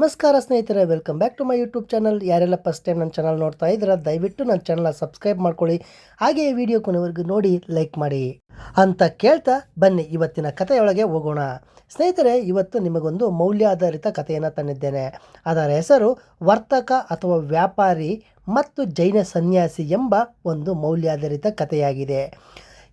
ನಮಸ್ಕಾರ ಸ್ನೇಹಿತರೆ welcome back to my YouTube channel ಯಾರೆಲ್ಲ ಫಸ್ಟ್ ಟೈಮ್ ನನ್ನ ಚಾನಲ್ ನೋಡ್ತಾ ಇದ್ದೀರಾ, ದಯವಿಟ್ಟು ನನ್ನ ಚಾನಲ್ನ ಸಬ್ಸ್ಕ್ರೈಬ್ ಮಾಡ್ಕೊಳ್ಳಿ. ಹಾಗೆ ಈ ವಿಡಿಯೋ ಕೊನೆವರೆಗೂ ನೋಡಿ ಲೈಕ್ ಮಾಡಿ. ಅಂತ ಕೇಳ್ತಾ ಬನ್ನಿ, ಇವತ್ತಿನ ಕಥೆಯೊಳಗೆ ಹೋಗೋಣ. ಸ್ನೇಹಿತರೆ, ಇವತ್ತು ನಿಮಗೊಂದು ಮೌಲ್ಯಾಧಾರಿತ ಕಥೆಯನ್ನು ತಂದಿದ್ದೇನೆ. ಅದರ ಹೆಸರು ವರ್ತಕ ಅಥವಾ ವ್ಯಾಪಾರಿ ಮತ್ತು ಜೈನ ಸನ್ಯಾಸಿ ಎಂಬ ಒಂದು ಮೌಲ್ಯಾಧಾರಿತ ಕಥೆಯಾಗಿದೆ.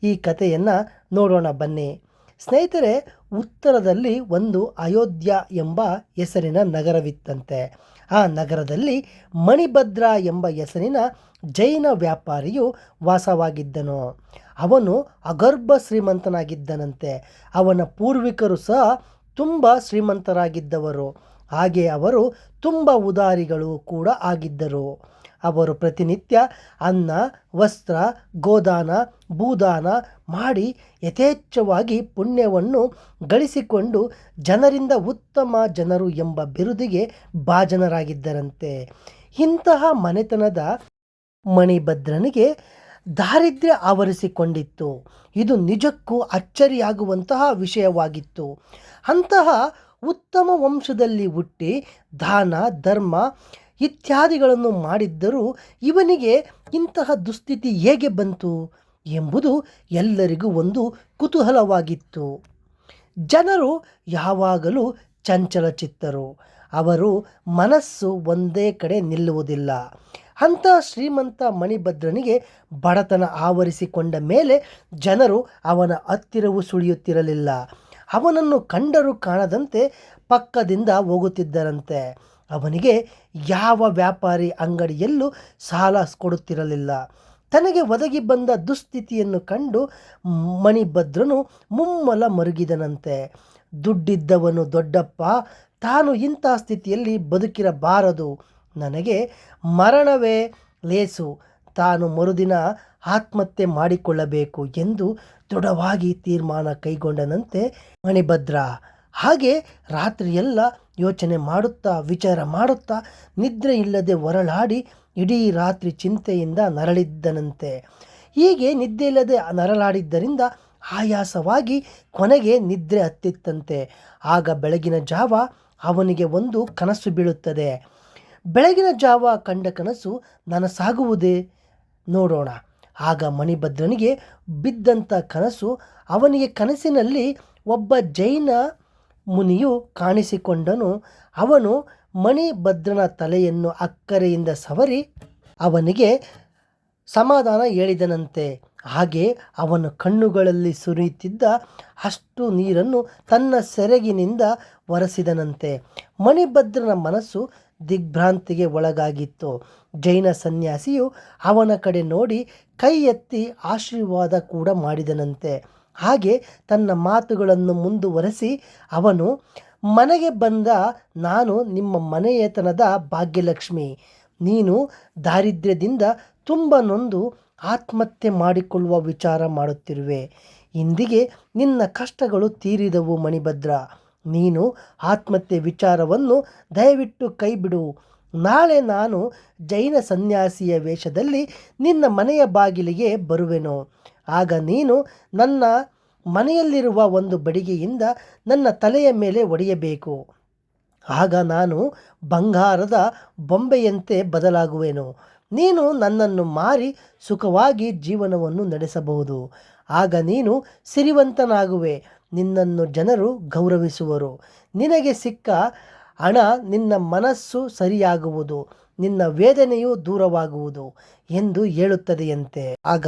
ಈ ಕಥೆಯನ್ನು ನೋಡೋಣ ಬನ್ನಿ. ಸ್ನೇಹಿತರೆ, ಉತ್ತರದಲ್ಲಿ ಒಂದು ಅಯೋಧ್ಯ ಎಂಬ ಹೆಸರಿನ ನಗರವಿತ್ತಂತೆ. ಆ ನಗರದಲ್ಲಿ ಮಣಿಭದ್ರ ಎಂಬ ಹೆಸರಿನ ಜೈನ ವ್ಯಾಪಾರಿಯು ವಾಸವಾಗಿದ್ದನು. ಅವನು ಅಗರ್ಭ ಶ್ರೀಮಂತನಾಗಿದ್ದನಂತೆ. ಅವನ ಪೂರ್ವಿಕರು ಸಹ ತುಂಬ ಶ್ರೀಮಂತರಾಗಿದ್ದವರು. ಹಾಗೆ ಅವರು ತುಂಬ ಉದಾರಿಗಳು ಕೂಡ ಆಗಿದ್ದರು. ಅವರು ಪ್ರತಿನಿತ್ಯ ಅನ್ನ, ವಸ್ತ್ರ, ಗೋದಾನ, ಭೂದಾನ ಮಾಡಿ ಯಥೇಚ್ಛವಾಗಿ ಪುಣ್ಯವನ್ನು ಗಳಿಸಿಕೊಂಡು ಜನರಿಂದ ಉತ್ತಮ ಜನರು ಎಂಬ ಬಿರುದಿಗೆ ಭಾಜನರಾಗಿದ್ದರಂತೆ. ಇಂತಹ ಮನೆತನದ ಮಣಿಭದ್ರನಿಗೆ ದಾರಿದ್ರ್ಯ ಆವರಿಸಿಕೊಂಡಿತ್ತು. ಇದು ನಿಜಕ್ಕೂ ಅಚ್ಚರಿಯಾಗುವಂತಹ ವಿಷಯವಾಗಿತ್ತು. ಅಂತಹ ಉತ್ತಮ ವಂಶದಲ್ಲಿ ಹುಟ್ಟಿ ದಾನ, ಧರ್ಮ ಇತ್ಯಾದಿಗಳನ್ನು ಮಾಡಿದ್ದರೂ ಇವನಿಗೆ ಇಂತಹ ದುಸ್ಥಿತಿ ಹೇಗೆ ಬಂತು ಎಂಬುದು ಎಲ್ಲರಿಗೂ ಒಂದು ಕುತೂಹಲವಾಗಿತ್ತು. ಜನರು ಯಾವಾಗಲೂ ಚಂಚಲಚಿತ್ತರು. ಅವರು ಮನಸ್ಸು ಒಂದೇ ಕಡೆ ನಿಲ್ಲುವುದಿಲ್ಲ. ಅಂಥ ಶ್ರೀಮಂತ ಮಣಿಭದ್ರನಿಗೆ ಬಡತನ ಆವರಿಸಿಕೊಂಡ ಮೇಲೆ ಜನರು ಅವನ ಹತ್ತಿರವೂ ಸುಳಿಯುತ್ತಿರಲಿಲ್ಲ. ಅವನನ್ನು ಕಂಡರೂ ಕಾಣದಂತೆ ಪಕ್ಕದಿಂದ ಹೋಗುತ್ತಿದ್ದರಂತೆ. ಅವನಿಗೆ ಯಾವ ವ್ಯಾಪಾರಿ ಅಂಗಡಿಯಲ್ಲೂ ಸಾಲ ಕೊಡುತ್ತಿರಲಿಲ್ಲ. ತನಗೆ ಒದಗಿ ಬಂದ ದುಸ್ಥಿತಿಯನ್ನು ಕಂಡು ಮಣಿಭದ್ರನು ಮುಮ್ಮಲ ಮರುಗಿದನಂತೆ. ದುಡ್ಡಿದ್ದವನು ದೊಡ್ಡಪ್ಪ, ತಾನು ಇಂಥ ಸ್ಥಿತಿಯಲ್ಲಿ ಬದುಕಿರಬಾರದು. ನನಗೆ ಮರಣವೇ ಲೇಸು. ತಾನು ಮರುದಿನ ಆತ್ಮಹತ್ಯೆ ಮಾಡಿಕೊಳ್ಳಬೇಕು ಎಂದು ದೃಢವಾಗಿ ತೀರ್ಮಾನ ಕೈಗೊಂಡನಂತೆ ಮಣಿಭದ್ರ. ಹಾಗೆ ರಾತ್ರಿಯೆಲ್ಲ ಯೋಚನೆ ಮಾಡುತ್ತಾ, ವಿಚಾರ ಮಾಡುತ್ತಾ, ನಿದ್ರೆ ಇಲ್ಲದೆ ಹೊರಳಾಡಿ ಇಡೀ ರಾತ್ರಿ ಚಿಂತೆಯಿಂದ ನರಳಿದ್ದನಂತೆ. ಹೀಗೆ ನಿದ್ದೆ ಇಲ್ಲದೆ ನರಳಾಡಿದ್ದರಿಂದ ಆಯಾಸವಾಗಿ ಕೊನೆಗೆ ನಿದ್ರೆ ಹತ್ತಿತ್ತಂತೆ. ಆಗ ಬೆಳಗಿನ ಜಾವ ಅವನಿಗೆ ಒಂದು ಕನಸು ಬೀಳುತ್ತದೆ. ಬೆಳಗಿನ ಜಾವ ಕಂಡ ಕನಸು ನನಸಾಗುವುದೇ ನೋಡೋಣ. ಆಗ ಮಣಿಭದ್ರನಿಗೆ ಬಿದ್ದಂಥ ಕನಸು ಅವನಿಗೆ ಕನಸಿನಲ್ಲಿ ಒಬ್ಬ ಜೈನ ಮುನಿಯು ಕಾಣಿಸಿಕೊಂಡನು. ಅವನು ಮಣಿಭದ್ರನ ತಲೆಯನ್ನು ಅಕ್ಕರೆಯಿಂದ ಸವರಿ ಅವನಿಗೆ ಸಮಾಧಾನ ಹೇಳಿದನಂತೆ. ಹಾಗೆ ಅವನ ಕಣ್ಣುಗಳಲ್ಲಿ ಸುರಿಯುತ್ತಿದ್ದ ಅಷ್ಟು ನೀರನ್ನು ತನ್ನ ಸೆರಗಿನಿಂದ ಒರೆಸಿದನಂತೆ. ಮಣಿಭದ್ರನ ಮನಸ್ಸು ದಿಗ್ಭ್ರಾಂತಿಗೆ ಒಳಗಾಗಿತ್ತು. ಜೈನ ಸನ್ಯಾಸಿಯು ಅವನ ಕಡೆ ನೋಡಿ ಕೈ ಎತ್ತಿ ಆಶೀರ್ವಾದ ಕೂಡ ಮಾಡಿದನಂತೆ. ಹಾಗೆ ತನ್ನ ಮಾತುಗಳನ್ನು ಮುಂದುವರೆಸಿ ಅವನು, ಮನೆಗೆ ಬಂದ ನಾನು ನಿಮ್ಮ ಮನೆಯತನದ ಭಾಗ್ಯಲಕ್ಷ್ಮಿ. ನೀನು ದಾರಿದ್ರ್ಯದಿಂದ ತುಂಬ ನೊಂದು ಆತ್ಮಹತ್ಯೆ ಮಾಡಿಕೊಳ್ಳುವ ವಿಚಾರ ಮಾಡುತ್ತಿರುವೆ. ಇಂದಿಗೆ ನಿನ್ನ ಕಷ್ಟಗಳು ತೀರಿದವು ಮಣಿಭದ್ರ. ನೀನು ಆತ್ಮಹತ್ಯೆ ವಿಚಾರವನ್ನು ದಯವಿಟ್ಟು ಕೈಬಿಡು. ನಾಳೆ ನಾನು ಜೈನ ಸನ್ಯಾಸಿಯ ವೇಷದಲ್ಲಿ ನಿನ್ನ ಮನೆಯ ಬಾಗಿಲಿಗೆ ಬರುವೆನು. ಆಗ ನೀನು ನನ್ನ ಮನೆಯಲ್ಲಿರುವ ಒಂದು ಬಡಿಗೆಯಿಂದ ನನ್ನ ತಲೆಯ ಮೇಲೆ ಒಡೆಯಬೇಕು. ಆಗ ನಾನು ಬಂಗಾರದ ಬೊಂಬೆಯಂತೆ ಬದಲಾಗುವೆನು. ನೀನು ನನ್ನನ್ನು ಮಾರಿ ಸುಖವಾಗಿ ಜೀವನವನ್ನು ನಡೆಸಬಹುದು. ಆಗ ನೀನು ಸಿರಿವಂತನಾಗುವೆ. ನಿನ್ನನ್ನು ಜನರು ಗೌರವಿಸುವರು. ನಿನಗೆ ಸಿಕ್ಕ ಹಣ ನಿನ್ನ ಮನಸ್ಸು ಸರಿಯಾಗುವುದು. ನಿನ್ನ ವೇದನೆಯು ದೂರವಾಗುವುದು ಎಂದು ಹೇಳುತ್ತದೆಯಂತೆ. ಆಗ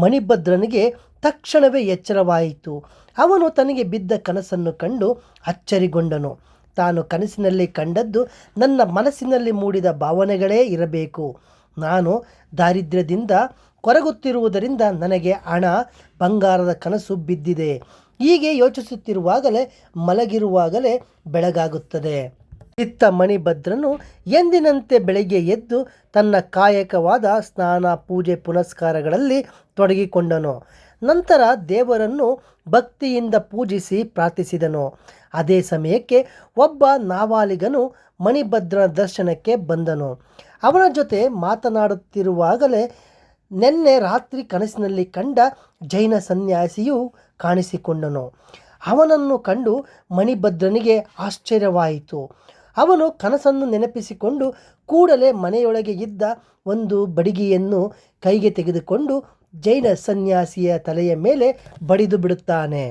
ಮಣಿಭದ್ರನಿಗೆ ತಕ್ಷಣವೇ ಎಚ್ಚರವಾಯಿತು. ಅವನು ತನಗೆ ಬಿದ್ದ ಕನಸನ್ನು ಕಂಡು ಅಚ್ಚರಿಗೊಂಡನು. ತಾನು ಕನಸಿನಲ್ಲಿ ಕಂಡದ್ದು ನನ್ನ ಮನಸ್ಸಿನಲ್ಲಿ ಮೂಡಿದ ಭಾವನೆಗಳೇ ಇರಬೇಕು. ನಾನು ದಾರಿದ್ರ್ಯದಿಂದ ಕೊರಗುತ್ತಿರುವುದರಿಂದ ನನಗೆ ಹಣ, ಬಂಗಾರದ ಕನಸು ಬಿದ್ದಿದೆ. ಹೀಗೆ ಯೋಚಿಸುತ್ತಿರುವಾಗಲೇ ಮಲಗಿರುವಾಗಲೇ ಬೆಳಗಾಗುತ್ತದೆ. ಇತ್ತ ಮಣಿಭದ್ರನು ಎಂದಿನಂತೆ ಬೆಳಗ್ಗೆ ಎದ್ದು ತನ್ನ ಕಾಯಕವಾದ ಸ್ನಾನ, ಪೂಜೆ, ಪುನಸ್ಕಾರಗಳಲ್ಲಿ ತೊಡಗಿಕೊಂಡನು. ನಂತರ ದೇವರನ್ನು ಭಕ್ತಿಯಿಂದ ಪೂಜಿಸಿ ಪ್ರಾರ್ಥಿಸಿದನು. ಅದೇ ಸಮಯಕ್ಕೆ ಒಬ್ಬ ನಾವಾಲಿಗನು ಮಣಿಭದ್ರನ ದರ್ಶನಕ್ಕೆ ಬಂದನು. ಅವನ ಜೊತೆ ಮಾತನಾಡುತ್ತಿರುವಾಗಲೇ ನಿನ್ನೆ ರಾತ್ರಿ ಕನಸಿನಲ್ಲಿ ಕಂಡ ಜೈನ ಸನ್ಯಾಸಿಯು ಕಾಣಿಸಿಕೊಂಡನು. ಅವನನ್ನು ಕಂಡು ಮಣಿಭದ್ರನಿಗೆ ಆಶ್ಚರ್ಯವಾಯಿತು. ಅವನು ಕನಸನ್ನು ನೆನಪಿಸಿಕೊಂಡು ಕೂಡಲೇ ಮನೆಯೊಳಗೆ ಇದ್ದ ಒಂದು ಬಡಿಗೆಯನ್ನು ಕೈಗೆ ತೆಗೆದುಕೊಂಡು ಜೈನ ಸನ್ಯಾಸಿಯ ತಲೆಯ ಮೇಲೆ ಬಡಿದು ಬಿಡುತ್ತಾನೆ.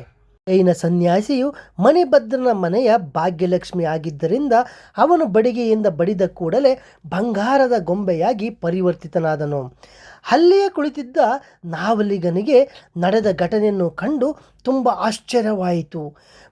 ಜೈನ ಸನ್ಯಾಸಿಯು ಮಣಿಭದ್ರನ ಮನೆಯ ಭಾಗ್ಯಲಕ್ಷ್ಮಿ ಆಗಿದ್ದರಿಂದ ಅವನು ಬಡಿಗೆಯಿಂದ ಬಡಿದ ಕೂಡಲೇ ಬಂಗಾರದ ಗೊಂಬೆಯಾಗಿ ಪರಿವರ್ತಿತನಾದನು. ಅಲ್ಲಿಯೇ ಕುಳಿತಿದ್ದ ನಾವಲಿಗನಿಗೆ ನಡೆದ ಘಟನೆಯನ್ನು ಕಂಡು ತುಂಬ ಆಶ್ಚರ್ಯವಾಯಿತು.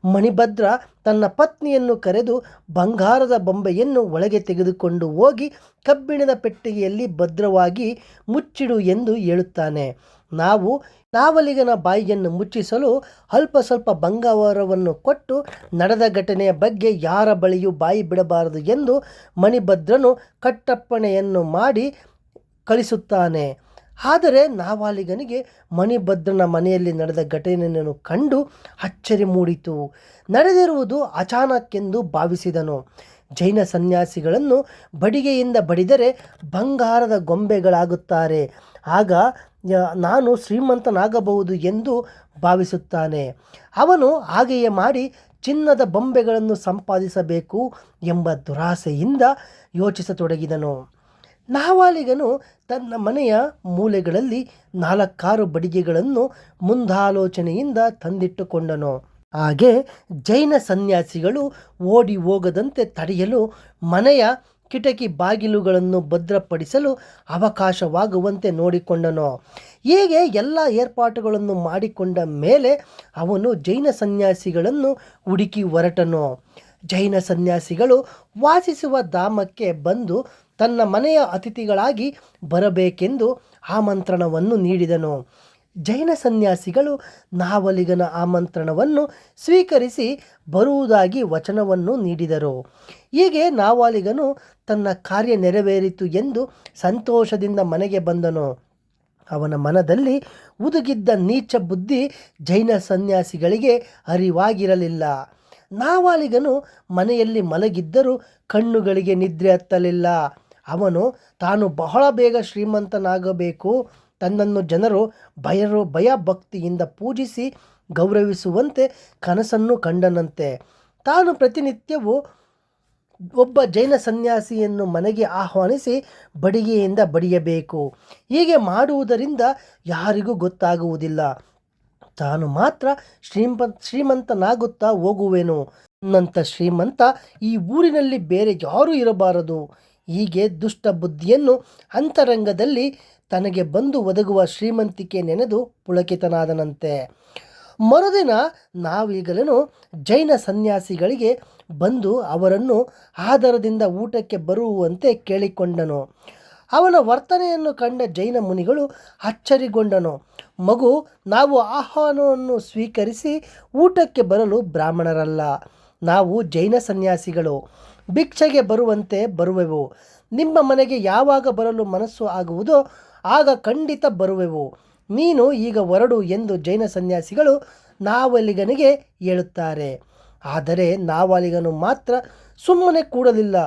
ಮಣಿಭದ್ರ ತನ್ನ ಪತ್ನಿಯನ್ನು ಕರೆದು ಬಂಗಾರದ ಬೊಂಬೆಯನ್ನು ಒಳಗೆ ತೆಗೆದುಕೊಂಡು ಹೋಗಿ ಕಬ್ಬಿಣದ ಪೆಟ್ಟಿಗೆಯಲ್ಲಿ ಭದ್ರವಾಗಿ ಮುಚ್ಚಿಡು ಎಂದು ಹೇಳುತ್ತಾನೆ. ನಾವು ನಾವಲಿಗನ ಬಾಯಿಯನ್ನು ಮುಚ್ಚಿಸಲು ಅಲ್ಪ ಸ್ವಲ್ಪ ಬಂಗಾರವನ್ನು ಕೊಟ್ಟು ನಡೆದ ಘಟನೆಯ ಬಗ್ಗೆ ಯಾರ ಬಳಿಯೂ ಬಾಯಿ ಬಿಡಬಾರದು ಎಂದು ಮಣಿಭದ್ರನು ಕಟ್ಟಪ್ಪಣೆಯನ್ನು ಮಾಡಿ ಕಳಿಸುತ್ತಾನೆ ಆದರೆ ನಾವಾಲಿಗನಿಗೆ ಮಣಿಭದ್ರನ ಮನೆಯಲ್ಲಿ ನಡೆದ ಘಟನೆಯನ್ನು ಕಂಡು ಅಚ್ಚರಿ ಮೂಡಿತು. ನಡೆದಿರುವುದು ಅಚಾನಕ್ಕೆಂದು ಭಾವಿಸಿದನು. ಜೈನ ಸನ್ಯಾಸಿಗಳನ್ನು ಬಡಿಗೆಯಿಂದ ಬಡಿದರೆ ಬಂಗಾರದ ಗೊಂಬೆಗಳಾಗುತ್ತಾರೆ. ಆಗ ನಾನು ಶ್ರೀಮಂತನಾಗಬಹುದು ಎಂದು ಭಾವಿಸುತ್ತಾನೆ. ಅವನು ಹಾಗೆಯೇ ಮಾಡಿ ಚಿನ್ನದ ಬೊಂಬೆಗಳನ್ನು ಸಂಪಾದಿಸಬೇಕು ಎಂಬ ದುರಾಸೆಯಿಂದ ಯೋಚಿಸತೊಡಗಿದನು. ನಾವಾಲಿಗನು ತನ್ನ ಮನೆಯ ಮೂಲೆಗಳಲ್ಲಿ ನಾಲ್ಕಾರು ಬಡಿಗೆಗಳನ್ನು ಮುಂದಾಲೋಚನೆಯಿಂದ ತಂದಿಟ್ಟುಕೊಂಡನು. ಹಾಗೆ ಜೈನ ಸನ್ಯಾಸಿಗಳು ಓಡಿ ಹೋಗದಂತೆ ತಡೆಯಲು ಮನೆಯ ಕಿಟಕಿ ಬಾಗಿಲುಗಳನ್ನು ಭದ್ರಪಡಿಸಲು ಅವಕಾಶವಾಗುವಂತೆ ನೋಡಿಕೊಂಡನು. ಹೀಗೆ ಎಲ್ಲ ಏರ್ಪಾಟುಗಳನ್ನು ಮಾಡಿಕೊಂಡ ಮೇಲೆ ಅವನು ಜೈನ ಸನ್ಯಾಸಿಗಳನ್ನು ಹುಡುಕಿ ಹೊರಟನು. ಜೈನ ಸನ್ಯಾಸಿಗಳು ವಾಸಿಸುವ ಧಾಮಕ್ಕೆ ಬಂದು ತನ್ನ ಮನೆಯ ಅತಿಥಿಗಳಾಗಿ ಬರಬೇಕೆಂದು ಆಮಂತ್ರಣವನ್ನು ನೀಡಿದನು. ಜೈನ ಸನ್ಯಾಸಿಗಳು ನಾವಲಿಗನ ಆಮಂತ್ರಣವನ್ನು ಸ್ವೀಕರಿಸಿ ಬರುವುದಾಗಿ ವಚನವನ್ನು ನೀಡಿದರು. ಹೀಗೆ ನಾವಾಲಿಗನು ತನ್ನ ಕಾರ್ಯ ನೆರವೇರಿತು ಎಂದು ಸಂತೋಷದಿಂದ ಮನೆಗೆ ಬಂದನು. ಅವನ ಮನದಲ್ಲಿ ಉದುಗಿದ್ದ ನೀಚ ಬುದ್ಧಿ ಜೈನ ಸನ್ಯಾಸಿಗಳಿಗೆ ಅರಿವಾಗಿರಲಿಲ್ಲ. ನಾವಾಲಿಗನು ಮನೆಯಲ್ಲಿ ಮಲಗಿದ್ದರೂ ಕಣ್ಣುಗಳಿಗೆ ನಿದ್ರೆ ಹತ್ತಲಿಲ್ಲ. ಅವನು ತಾನು ಬಹಳ ಬೇಗ ಶ್ರೀಮಂತನಾಗಬೇಕು. ತನ್ನನ್ನು ಜನರು ಭಯರು ಭಯ ಭಕ್ತಿಯಿಂದ ಪೂಜಿಸಿ ಗೌರವಿಸುವಂತೆ ಕನಸನ್ನು ಕಂಡನಂತೆ. ತಾನು ಪ್ರತಿನಿತ್ಯವೂ ಒಬ್ಬ ಜೈನ ಸನ್ಯಾಸಿಯನ್ನು ಮನೆಗೆ ಆಹ್ವಾನಿಸಿ ಬಡಿಗೆಯಿಂದ ಬಡಿಯಬೇಕು. ಹೀಗೆ ಮಾಡುವುದರಿಂದ ಯಾರಿಗೂ ಗೊತ್ತಾಗುವುದಿಲ್ಲ. ತಾನು ಮಾತ್ರ ಶ್ರೀಮ, ಶ್ರೀಮಂತನಾಗುತ್ತಾ ಹೋಗುವೆನು. ನನ್ನಂಥ ಶ್ರೀಮಂತ ಈ ಊರಿನಲ್ಲಿ ಬೇರೆ ಯಾರೂ ಇರಬಾರದು. ಹೀಗೆ ದುಷ್ಟ ಬುದ್ಧಿಯನ್ನು ಅಂತರಂಗದಲ್ಲಿ ತನಗೆ ಬಂದು ಒದಗುವ ಶ್ರೀಮಂತಿಕೆ ನೆನೆದು ಪುಳಕಿತನಾದನಂತೆ. ಮರುದಿನ ನಾವೀಗಲೂ ಜೈನ ಸನ್ಯಾಸಿಗಳಿಗೆ ಬಂದು ಅವರನ್ನು ಆದರದಿಂದ ಊಟಕ್ಕೆ ಬರುವಂತೆ ಕೇಳಿಕೊಂಡನು. ಅವನ ವರ್ತನೆಯನ್ನು ಕಂಡ ಜೈನ ಮುನಿಗಳು ಅಚ್ಚರಿಗೊಂಡನು. ಮಗು, ನಾವು ಆಹ್ವಾನವನ್ನು ಸ್ವೀಕರಿಸಿ ಊಟಕ್ಕೆ ಬರಲು ಬ್ರಾಹ್ಮಣರಲ್ಲ, ನಾವು ಜೈನ ಸನ್ಯಾಸಿಗಳು. ಭಿಕ್ಷೆಗೆ ಬರುವಂತೆ ಬರುವೆವು. ನಿಮ್ಮ ಮನೆಗೆ ಯಾವಾಗ ಬರಲು ಮನಸ್ಸು ಆಗುವುದೋ ಆಗ ಖಂಡಿತ ಬರುವೆವು. ನೀನು ಈಗ ಹೊರಡು ಎಂದು ಜೈನ ಸನ್ಯಾಸಿಗಳು ನಾವಲಿಗನಿಗೆ ಹೇಳುತ್ತಾರೆ. ಆದರೆ ನಾವಾಲಿಗನು ಮಾತ್ರ ಸುಮ್ಮನೆ ಕೂಡಲಿಲ್ಲ.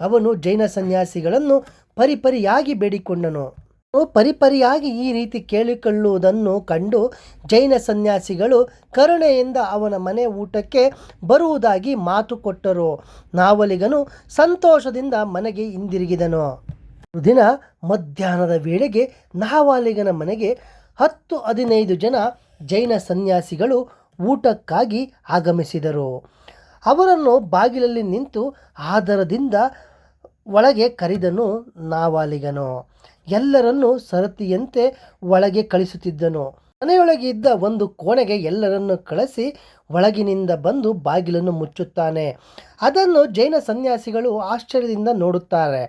ಅವನು ಜೈನ ಸನ್ಯಾಸಿಗಳನ್ನು ಪರಿಪರಿಯಾಗಿ ಬೇಡಿಕೊಂಡನು. ಪರಿಪರಿಯಾಗಿ ಈ ರೀತಿ ಕೇಳಿಕೊಳ್ಳುವುದನ್ನು ಕಂಡು ಜೈನ ಸನ್ಯಾಸಿಗಳು ಕರುಣೆಯಿಂದ ಅವನ ಮನೆ ಊಟಕ್ಕೆ ಬರುವುದಾಗಿ ಮಾತು ಕೊಟ್ಟರು. ನಾವಲಿಗನು ಸಂತೋಷದಿಂದ ಮನೆಗೆ ಹಿಂದಿರುಗಿದನು. ದಿನ ಮಧ್ಯಾಹ್ನದ ವೇಳೆಗೆ ನಾವಾಲಿಗನ ಮನೆಗೆ ಹತ್ತು ಹದಿನೈದು ಜನ ಜೈನ ಸನ್ಯಾಸಿಗಳು ಊಟಕ್ಕಾಗಿ ಆಗಮಿಸಿದರು. ಅವರನ್ನು ಬಾಗಿಲಲ್ಲಿ ನಿಂತು ಆದರದಿಂದ ಒಳಗೆ ಕರೆದನು ನಾವಾಲಿಗನು. ಎಲ್ಲರನ್ನೂ ಸರತಿಯಂತೆ ಒಳಗೆ ಕಳಿಸುತ್ತಿದ್ದನು. ಮನೆಯೊಳಗೆ ಇದ್ದ ಒಂದು ಕೋಣೆಗೆ ಎಲ್ಲರನ್ನು ಕಳಿಸಿ ಒಳಗಿನಿಂದ ಬಂದು ಬಾಗಿಲನ್ನು ಮುಚ್ಚುತ್ತಾನೆ. ಅದನ್ನು ಜೈನ ಸನ್ಯಾಸಿಗಳು ಆಶ್ಚರ್ಯದಿಂದ ನೋಡುತ್ತಾರೆ.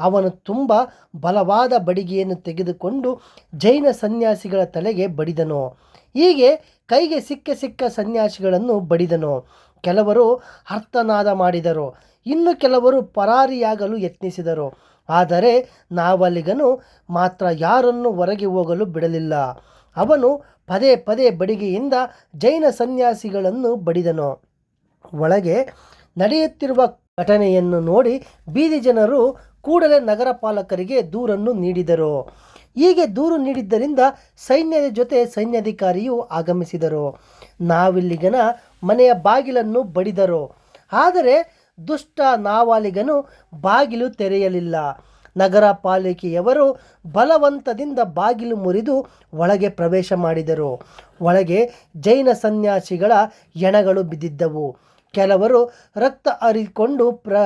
ಅವನು ತುಂಬ ಬಲವಾದ ಬಡಿಗೆಯನ್ನು ತೆಗೆದುಕೊಂಡು ಜೈನ ಸನ್ಯಾಸಿಗಳ ತಲೆಗೆ ಬಡಿದನು. ಹೀಗೆ ಕೈಗೆ ಸಿಕ್ಕ ಸಿಕ್ಕ ಸನ್ಯಾಸಿಗಳನ್ನು ಬಡಿದನು. ಕೆಲವರು ಅರ್ಥನಾದ ಮಾಡಿದರು. ಇನ್ನು ಕೆಲವರು ಪರಾರಿಯಾಗಲು ಯತ್ನಿಸಿದರು. ಆದರೆ ನಾವಲ್ಲಿಗನು ಮಾತ್ರ ಯಾರನ್ನು ಹೊರಗೆ ಹೋಗಲು ಬಿಡಲಿಲ್ಲ. ಅವನು ಪದೇ ಪದೇ ಬಡಿಗೆಯಿಂದ ಜೈನ ಸನ್ಯಾಸಿಗಳನ್ನು ಬಡಿದನು. ಒಳಗೆ ನಡೆಯುತ್ತಿರುವ ಘಟನೆಯನ್ನು ನೋಡಿ ಬೀದಿ ಜನರು ಕೂಡಲೇ ನಗರ ಪಾಲಕರಿಗೆ ದೂರನ್ನು ನೀಡಿದರು. ಹೀಗೆ ದೂರು ನೀಡಿದ್ದರಿಂದ ಸೈನ್ಯದ ಜೊತೆ ಸೈನ್ಯಾಧಿಕಾರಿಯು ಆಗಮಿಸಿದರು. ನಾವಿಲ್ಲಿಗನ ಮನೆಯ ಬಾಗಿಲನ್ನು ಬಡಿದರು. ಆದರೆ ದುಷ್ಟ ನಾವಾಲಿಗನು ಬಾಗಿಲು ತೆರೆಯಲಿಲ್ಲ. ನಗರ ಪಾಲಿಕೆಯವರು ಬಲವಂತದಿಂದ ಬಾಗಿಲು ಮುರಿದು ಒಳಗೆ ಪ್ರವೇಶ ಮಾಡಿದರು. ಒಳಗೆ ಜೈನ ಸನ್ಯಾಸಿಗಳ ಎಣಗಳು ಬಿದ್ದಿದ್ದವು. ಕೆಲವರು ರಕ್ತ ಅರಿಕೊಂಡು ಪ್ರ,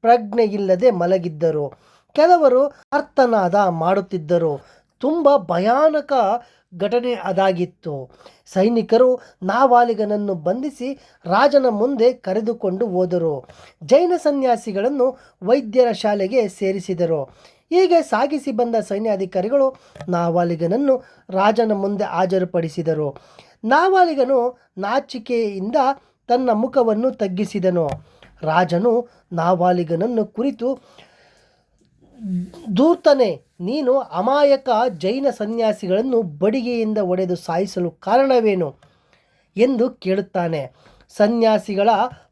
ಪ್ರಜ್ಞೆಯಿಲ್ಲದೆ ಮಲಗಿದ್ದರು. ಕೆಲವರು ಅರ್ಥನಾದ ಮಾಡುತ್ತಿದ್ದರು. ತುಂಬ ಭಯಾನಕ ಘಟನೆ ಅದಾಗಿತ್ತು. ಸೈನಿಕರು ನಾವಾಲಿಗನನ್ನು ಬಂಧಿಸಿ ರಾಜನ ಮುಂದೆ ಕರೆದುಕೊಂಡು ಹೋದರು. ಜೈನ ಸನ್ಯಾಸಿಗಳನ್ನು ವೈದ್ಯರ ಶಾಲೆಗೆ ಸೇರಿಸಿದರು. ಹೀಗೆ ಸಾಗಿಸಿ ಬಂದ ಸೈನ್ಯಾಧಿಕಾರಿಗಳು ನಾವಾಲಿಗನನ್ನು ರಾಜನ ಮುಂದೆ ಹಾಜರುಪಡಿಸಿದರು. ನಾವಾಲಿಗನು ನಾಚಿಕೆಯಿಂದ ತನ್ನ ಮುಖವನ್ನು ತಗ್ಗಿಸಿದನು. ರಾಜನು ನಾವಾಲಿಗನನ್ನು ಕುರಿತು ದೂತನೆ ನೀನು ಅಮಾಯಕ ಜೈನ ಸನ್ಯಾಸಿಗಳನ್ನು ಬಡಿಗೆಯಿಂದ ಒಡೆದು ಸಾಯಿಸಲು ಕಾರಣವೇನು ಎಂದು ಕೇಳುತ್ತಾನೆ. ಸನ್ಯಾಸಿಗಳ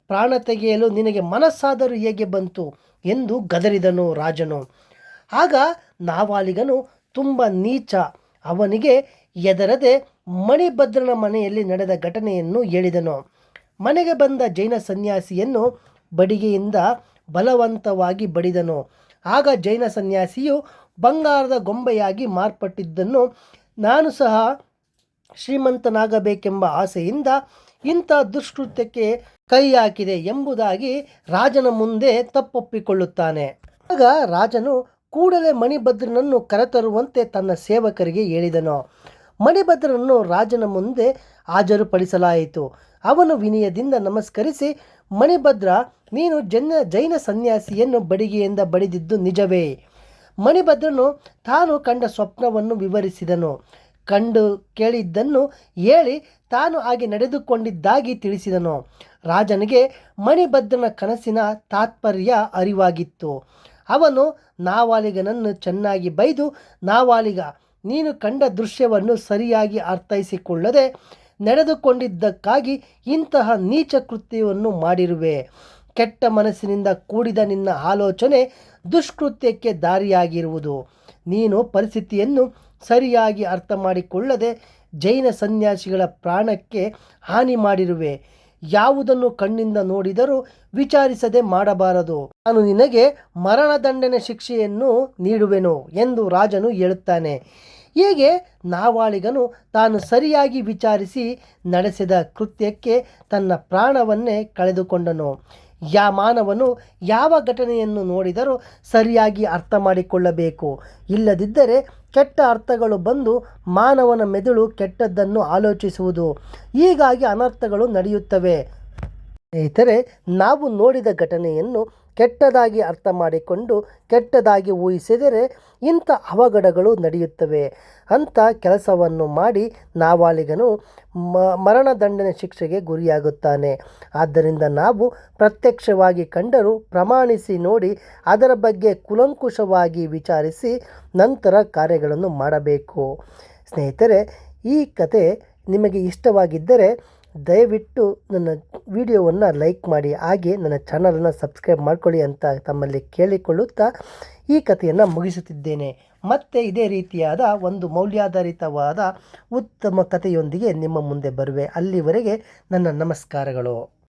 ಪ್ರಾಣ ತೆಗೆಯಲು ನಿನಗೆ ಮನಸ್ಸಾದರೂ ಹೇಗೆ ಬಂತು ಎಂದು ಗದರಿದನು ರಾಜನು. ಆಗ ನಾವಾಲಿಗನು ತುಂಬ ನೀಚ, ಅವನಿಗೆ ಎದರದೆ ಮಣಿಭದ್ರನ ಮನೆಯಲ್ಲಿ ನಡೆದ ಘಟನೆಯನ್ನು ಹೇಳಿದನು. ಮನೆಗೆ ಬಂದ ಜೈನ ಸನ್ಯಾಸಿಯನ್ನು ಬಡಿಗೆಯಿಂದ ಬಲವಂತವಾಗಿ ಬಡಿದನು. ಆಗ ಜೈನ ಸನ್ಯಾಸಿಯು ಬಂಗಾರದ ಗೊಂಬೆಯಾಗಿ ಮಾರ್ಪಟ್ಟಿದ್ದನ್ನು ನಾನು ಸಹ ಶ್ರೀಮಂತನಾಗಬೇಕೆಂಬ ಆಸೆಯಿಂದ ಇಂಥ ದುಷ್ಕೃತ್ಯಕ್ಕೆ ಕೈ ಹಾಕಿದೆ ಎಂಬುದಾಗಿ ರಾಜನ ಮುಂದೆ ತಪ್ಪೊಪ್ಪಿಕೊಳ್ಳುತ್ತಾನೆ. ಆಗ ರಾಜನು ಕೂಡಲೇ ಮಣಿಭದ್ರನನ್ನು ಕರೆತರುವಂತೆ ತನ್ನ ಸೇವಕರಿಗೆ ಹೇಳಿದನು. ಮಣಿಭದ್ರನನ್ನು ರಾಜನ ಮುಂದೆ ಹಾಜರುಪಡಿಸಲಾಯಿತು. ಅವನು ವಿನಯದಿಂದ ನಮಸ್ಕರಿಸಿ ಮಣಿಭದ್ರ ನೀನು ಜನ ಜೈನ ಸನ್ಯಾಸಿಯನ್ನು ಬಡಿಗೆಯಿಂದ ಬಡಿದಿದ್ದು ನಿಜವೇ? ಮಣಿಭದ್ರನು ತಾನು ಕಂಡ ಸ್ವಪ್ನವನ್ನು ವಿವರಿಸಿದನು. ಕಂಡು ಕೇಳಿದ್ದನ್ನು ಹೇಳಿ ತಾನು ಹಾಗೆ ನಡೆದುಕೊಂಡಿದ್ದಾಗಿ ತಿಳಿಸಿದನು. ರಾಜನಿಗೆ ಮಣಿಭದ್ರನ ಕನಸಿನ ತಾತ್ಪರ್ಯ ಅರಿವಾಗಿತ್ತು. ಅವನು, ನಾವಾಲಿಗನನ್ನು ಚೆನ್ನಾಗಿ ಬೈದು, ನಾವಾಲಿಗ, ನೀನು ಕಂಡ ದೃಶ್ಯವನ್ನು ಸರಿಯಾಗಿ ಅರ್ಥೈಸಿಕೊಳ್ಳದೆ ನಡೆದುಕೊಂಡಿದ್ದಕ್ಕಾಗಿ ಇಂತಹ ನೀಚ ಕೃತ್ಯವನ್ನು ಮಾಡಿರುವೆ. ಕೆಟ್ಟ ಮನಸ್ಸಿನಿಂದ ಕೂಡಿದ ನಿನ್ನ ಆಲೋಚನೆ ದುಷ್ಕೃತ್ಯಕ್ಕೆ ದಾರಿಯಾಗಿರುವುದು. ನೀನು ಪರಿಸ್ಥಿತಿಯನ್ನು ಸರಿಯಾಗಿ ಅರ್ಥ ಮಾಡಿಕೊಳ್ಳದೆ ಜೈನ ಸನ್ಯಾಸಿಗಳ ಪ್ರಾಣಕ್ಕೆ ಹಾನಿ ಮಾಡಿರುವೆ. ಯಾವುದನ್ನು ಕಣ್ಣಿಂದ ನೋಡಿದರೂ ವಿಚಾರಿಸದೆ ಮಾಡಬಾರದು. ನಾನು ನಿನಗೆ ಮರಣದಂಡನೆ ಶಿಕ್ಷೆಯನ್ನು ನೀಡುವೆನು ಎಂದು ರಾಜನು ಹೇಳುತ್ತಾನೆ. ಹೀಗೆ ನಾವಾಳಿಗನು ತಾನು ಸರಿಯಾಗಿ ವಿಚಾರಿಸಿ ನಡೆಸಿದ ಕೃತ್ಯಕ್ಕೆ ತನ್ನ ಪ್ರಾಣವನ್ನೇ ಕಳೆದುಕೊಂಡನು. ಯಾ ಮಾನವನು ಯಾವ ಘಟನೆಯನ್ನು ನೋಡಿದರೂ ಸರಿಯಾಗಿ ಅರ್ಥ ಮಾಡಿಕೊಳ್ಳಬೇಕು ಇಲ್ಲದಿದ್ದರೆ ಕೆಟ್ಟ ಅರ್ಥಗಳು ಬಂದು ಮಾನವನ ಮೆದುಳು ಕೆಟ್ಟದ್ದನ್ನು ಆಲೋಚಿಸುವುದು. ಹೀಗಾಗಿ ಅನರ್ಥಗಳು ನಡೆಯುತ್ತವೆ. ಸ್ನೇಹಿತರೆ, ನಾವು ನೋಡಿದ ಘಟನೆಯನ್ನು ಕೆಟ್ಟದಾಗಿ ಅರ್ಥ ಮಾಡಿಕೊಂಡು ಕೆಟ್ಟದಾಗಿ ಊಹಿಸಿದರೆ ಇಂಥ ಅವಘಡಗಳು ನಡೆಯುತ್ತವೆ. ಅಂಥ ಕೆಲಸವನ್ನು ಮಾಡಿ ನಾವಾಲಿಗನು ಮರಣದಂಡನೆ ಶಿಕ್ಷೆಗೆ ಗುರಿಯಾಗುತ್ತಾನೆ. ಆದ್ದರಿಂದ ನಾವು ಪ್ರತ್ಯಕ್ಷವಾಗಿ ಕಂಡರೂ ಪ್ರಮಾಣಿಸಿ ನೋಡಿ ಅದರ ಬಗ್ಗೆ ಕುಲಂಕುಷವಾಗಿ ವಿಚಾರಿಸಿ ನಂತರ ಕಾರ್ಯಗಳನ್ನು ಮಾಡಬೇಕು. ಸ್ನೇಹಿತರೆ, ಈ ಕತೆ ನಿಮಗೆ ಇಷ್ಟವಾಗಿದ್ದರೆ ದಯವಿಟ್ಟು ನನ್ನ ವಿಡಿಯೋವನ್ನು ಲೈಕ್ ಮಾಡಿ, ಹಾಗೆ ನನ್ನ ಚಾನಲನ್ನು ಸಬ್ಸ್ಕ್ರೈಬ್ ಮಾಡ್ಕೊಳ್ಳಿ ಅಂತ ತಮ್ಮಲ್ಲಿ ಕೇಳಿಕೊಳ್ಳುತ್ತಾ ಈ ಕಥೆಯನ್ನು ಮುಗಿಸುತ್ತಿದ್ದೇನೆ. ಮತ್ತೆ ಇದೇ ರೀತಿಯಾದ ಒಂದು ಮೌಲ್ಯಾಧಾರಿತವಾದ ಉತ್ತಮ ಕಥೆಯೊಂದಿಗೆ ನಿಮ್ಮ ಮುಂದೆ ಬರುವೆ. ಅಲ್ಲಿವರೆಗೆ ನನ್ನ ನಮಸ್ಕಾರಗಳು.